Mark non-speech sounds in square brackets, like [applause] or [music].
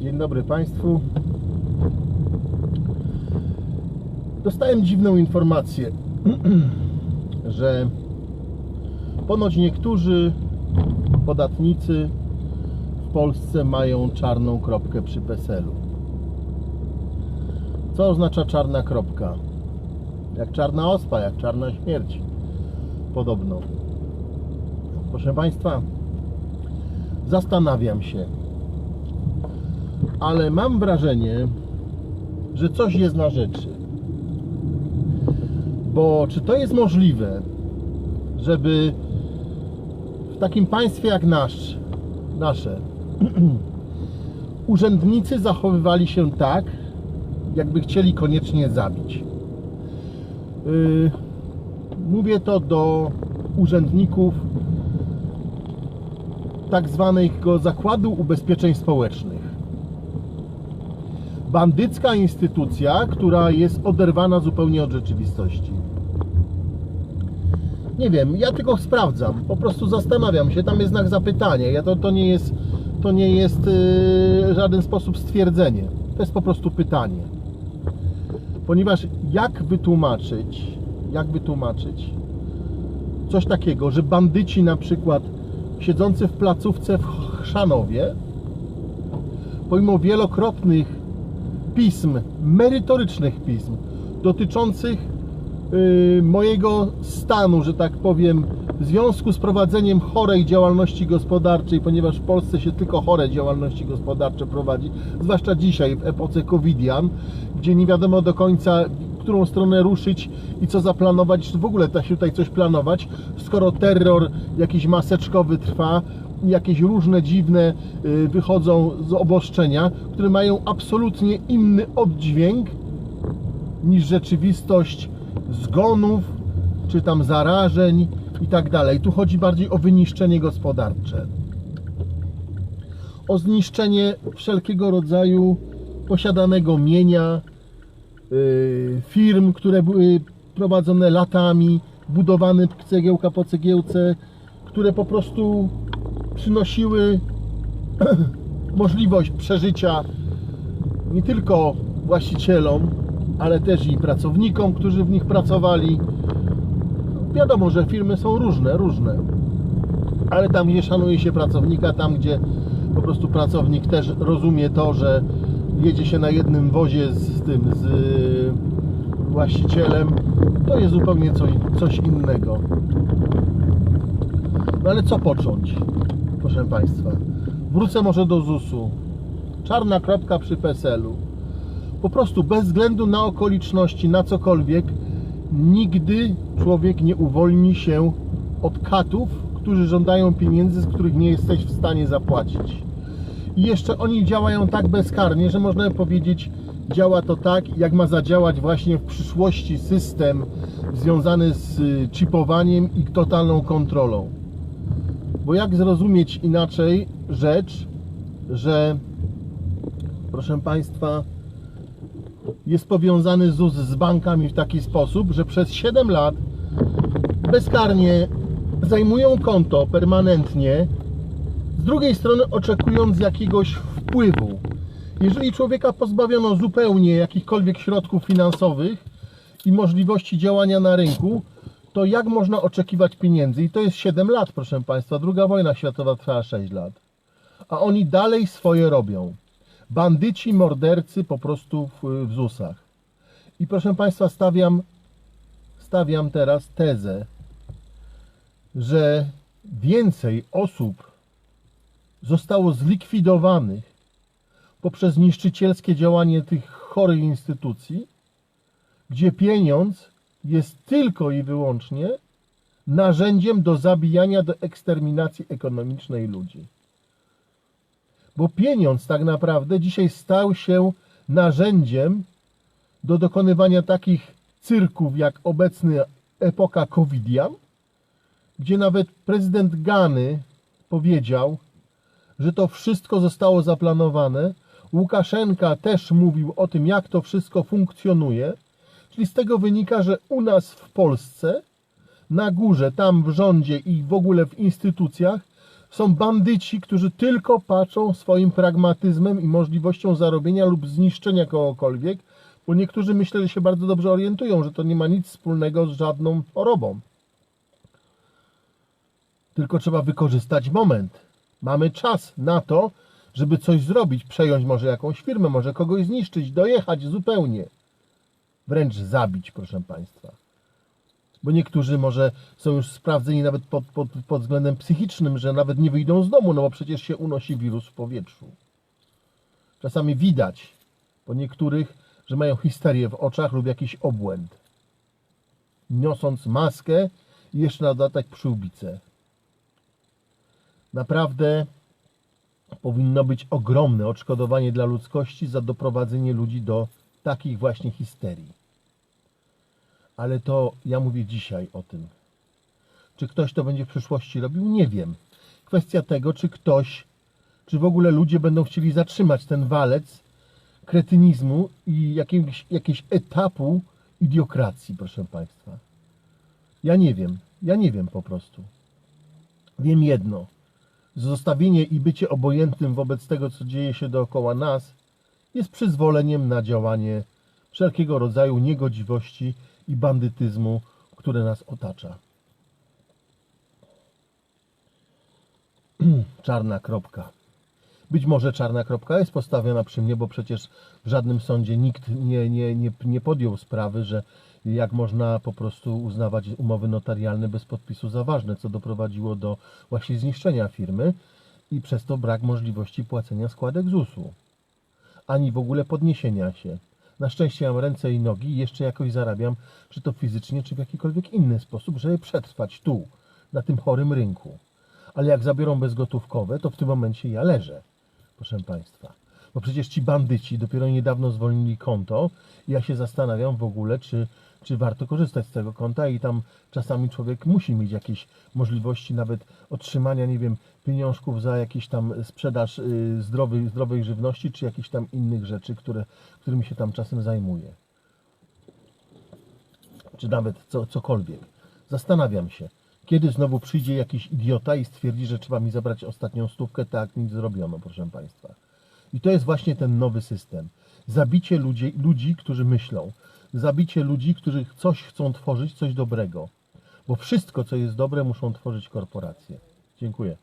Dzień dobry Państwu. Dostałem dziwną informację, [clears throat] że ponoć niektórzy podatnicy w Polsce mają czarną kropkę przy PESEL-u. Co oznacza czarna kropka? Jak czarna ospa, jak czarna śmierć. Podobno. Proszę Państwa, zastanawiam się, ale mam wrażenie, że coś jest na rzeczy. Bo czy to jest możliwe, żeby w takim państwie jak nasz, nasze, [clears throat] urzędnicy zachowywali się tak, jakby chcieli koniecznie zabić? Yy, mówię to do urzędników tak zwanego Zakładu Ubezpieczeń Społecznych bandycka instytucja, która jest oderwana zupełnie od rzeczywistości. Nie wiem, ja tylko sprawdzam, po prostu zastanawiam się, tam jest znak zapytania. Ja to, to nie jest, to nie jest yy, żaden sposób stwierdzenie. To jest po prostu pytanie. Ponieważ jak wytłumaczyć, jak wytłumaczyć coś takiego, że bandyci na przykład siedzący w placówce w Chrzanowie, pomimo wielokrotnych pism, merytorycznych pism dotyczących yy, mojego stanu, że tak powiem, w związku z prowadzeniem chorej działalności gospodarczej, ponieważ w Polsce się tylko chore działalności gospodarcze prowadzi, zwłaszcza dzisiaj w epoce covidian, gdzie nie wiadomo do końca, którą stronę ruszyć i co zaplanować, czy w ogóle da się tutaj coś planować, skoro terror jakiś maseczkowy trwa, jakieś różne dziwne y, wychodzą z obostrzenia, które mają absolutnie inny oddźwięk niż rzeczywistość zgonów, czy tam zarażeń i tak dalej. Tu chodzi bardziej o wyniszczenie gospodarcze. O zniszczenie wszelkiego rodzaju posiadanego mienia, y, firm, które były prowadzone latami, budowane cegiełka po cegiełce, które po prostu przynosiły [clears throat] możliwość przeżycia nie tylko właścicielom, ale też i pracownikom, którzy w nich pracowali. Wiadomo, że firmy są różne, różne, ale tam, gdzie szanuje się pracownika, tam, gdzie po prostu pracownik też rozumie to, że jedzie się na jednym wozie z tym, z y, właścicielem, to jest zupełnie coś, coś innego. No ale co począć, proszę Państwa? Wrócę może do ZUS-u. Czarna kropka przy PESEL-u. Po prostu bez względu na okoliczności, na cokolwiek, nigdy człowiek nie uwolni się od katów, którzy żądają pieniędzy, z których nie jesteś w stanie zapłacić. I jeszcze oni działają tak bezkarnie, że można powiedzieć, działa to tak, jak ma zadziałać właśnie w przyszłości system związany z y, chipowaniem i totalną kontrolą. Bo jak zrozumieć inaczej rzecz, że proszę Państwa, jest powiązany ZUS z bankami w taki sposób, że przez 7 lat bezkarnie zajmują konto permanentnie, z drugiej strony oczekując jakiegoś wpływu. Jeżeli człowieka pozbawiono zupełnie jakichkolwiek środków finansowych i możliwości działania na rynku, to jak można oczekiwać pieniędzy? I to jest 7 lat, proszę Państwa. Druga wojna światowa trwała 6 lat. A oni dalej swoje robią. Bandyci, mordercy po prostu w, w ZUS-ach. I proszę Państwa, stawiam, stawiam teraz tezę, że więcej osób zostało zlikwidowanych poprzez niszczycielskie działanie tych chorych instytucji, gdzie pieniądz jest tylko i wyłącznie narzędziem do zabijania, do eksterminacji ekonomicznej ludzi. Bo pieniądz tak naprawdę dzisiaj stał się narzędziem do dokonywania takich cyrków jak obecny epoka covidian, gdzie nawet prezydent Gany powiedział, że to wszystko zostało zaplanowane. Łukaszenka też mówił o tym, jak to wszystko funkcjonuje. Czyli z tego wynika, że u nas w Polsce, na górze, tam w rządzie i w ogóle w instytucjach, Są bandyci, którzy tylko patrzą swoim pragmatyzmem i możliwością zarobienia lub zniszczenia kogokolwiek, bo niektórzy myślę, że się bardzo dobrze orientują, że to nie ma nic wspólnego z żadną chorobą. Tylko trzeba wykorzystać moment. Mamy czas na to, żeby coś zrobić, przejąć może jakąś firmę, może kogoś zniszczyć, dojechać zupełnie. Wręcz zabić, proszę Państwa. Bo niektórzy może są już sprawdzeni nawet pod, pod, pod względem psychicznym, że nawet nie wyjdą z domu, no bo przecież się unosi wirus w powietrzu. Czasami widać po niektórych, że mają histerię w oczach lub jakiś obłęd. Niosąc maskę i jeszcze na dodatek przyłbicę. Naprawdę powinno być ogromne odszkodowanie dla ludzkości za doprowadzenie ludzi do takich właśnie histerii. Ale to ja mówię dzisiaj o tym. Czy ktoś to będzie w przyszłości robił? Nie wiem. Kwestia tego, czy ktoś, czy w ogóle ludzie będą chcieli zatrzymać ten walec kretynizmu i jakiegoś, jakiegoś etapu idiokracji, proszę Państwa. Ja nie wiem. Ja nie wiem po prostu. Wiem jedno. Zostawienie i bycie obojętnym wobec tego, co dzieje się dookoła nas, jest przyzwoleniem na działanie wszelkiego rodzaju niegodziwości i bandytyzmu, które nas otacza. [clears throat] Czarna kropka. Być może czarna kropka jest postawiona przy mnie, bo przecież w żadnym sądzie nikt nie, nie, nie, nie podjął sprawy, że jak można po prostu uznawać umowy notarialne bez podpisu za ważne, co doprowadziło do właśnie zniszczenia firmy i przez to brak możliwości płacenia składek ZUS-u, ani w ogóle podniesienia się. Na szczęście mam ręce i nogi i jeszcze jakoś zarabiam, czy to fizycznie, czy w jakikolwiek inny sposób, żeby przetrwać tu, na tym chorym rynku. Ale jak zabiorą bezgotówkowe, to w tym momencie ja leżę, proszę Państwa. Bo przecież ci bandyci dopiero niedawno zwolnili konto i ja się zastanawiam w ogóle, czy, czy warto korzystać z tego konta i tam czasami człowiek musi mieć jakieś możliwości nawet otrzymania, nie wiem, pieniążków za jakieś tam sprzedaż y, zdrowej, zdrowej żywności, czy jakichś tam innych rzeczy, które, którymi się tam czasem zajmuje. Czy nawet co, cokolwiek. Zastanawiam się, kiedy znowu przyjdzie jakiś idiota i stwierdzi, że trzeba mi zabrać ostatnią stówkę, tak nic zrobiono, proszę Państwa. I to jest właśnie ten nowy system. Zabicie ludzi, ludzi, którzy myślą. Zabicie ludzi, którzy coś chcą tworzyć, coś dobrego. Bo wszystko, co jest dobre, muszą tworzyć korporacje. Dziękuję.